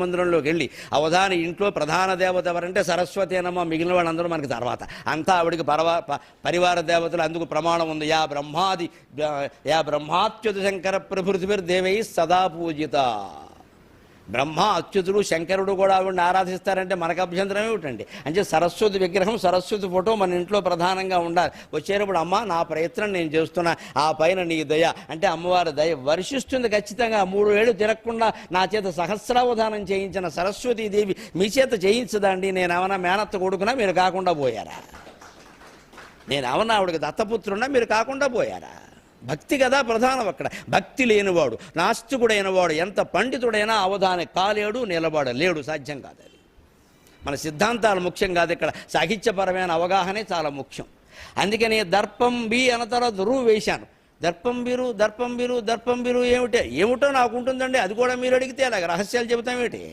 మందిరంలోకి వెళ్ళి అవధాని ఇంట్లో ప్రధాన దేవత ఎవరంటే సరస్వతేనమ్మ మిగిలిన వాళ్ళందరూ మనకి తర్వాత. అంతా ఆవిడికి పరవా ప- పరివార దేవతలు అందుకు ప్రమాణం ఉంది. యా బ్రహ్మాది యా బ్రహ్మాత్యుత శంకర ప్రభృతిభిర్దేవై సదా పూజిత. బ్రహ్మ అచ్యుతుడు శంకరుడు కూడా ఆవిడని ఆరాధిస్తారంటే మనకు అభ్యంతరం ఏమిటండి? అంటే సరస్వతి విగ్రహం సరస్వతి ఫోటో మన ఇంట్లో ప్రధానంగా ఉండాలి. వచ్చేటప్పుడు అమ్మ నా ప్రయత్నం నేను చేస్తున్నా ఆ పైన నీ దయ అంటే అమ్మవారి దయ వర్షిస్తుంది ఖచ్చితంగా. మూడు ఏళ్ళు తిరగకుండా నా చేత సహస్రావధానం చేయించిన సరస్వతీదేవి మీ చేత చేయించదండి నేనేమన్నా మేనత్త కొడుకునా మీరు కాకుండా పోయారా? నేనేమన్నా ఆవిడకి దత్తపుత్రున్నా మీరు కాకుండా పోయారా? భక్తి కదా ప్రధానం అక్కడ. భక్తి లేనివాడు నాస్తికుడైనవాడు ఎంత పండితుడైనా అవధాని కాలేడు నిలబడలేడు. సాధ్యం కాదు అది. మన సిద్ధాంతాలు ముఖ్యం కాదు ఇక్కడ. సాహిత్యపరమైన అవగాహనే చాలా ముఖ్యం. అందుకని దర్పం బి అన్న తర్వాత రు వేశాను. దర్పం బిరు దర్పం బిరు దర్పం బిరు ఏమిటే? ఏమిటో నాకు ఉంటుందండి. అది కూడా మీరు అడిగితే అలాగ రహస్యాలు చెబుతాం ఏమిటి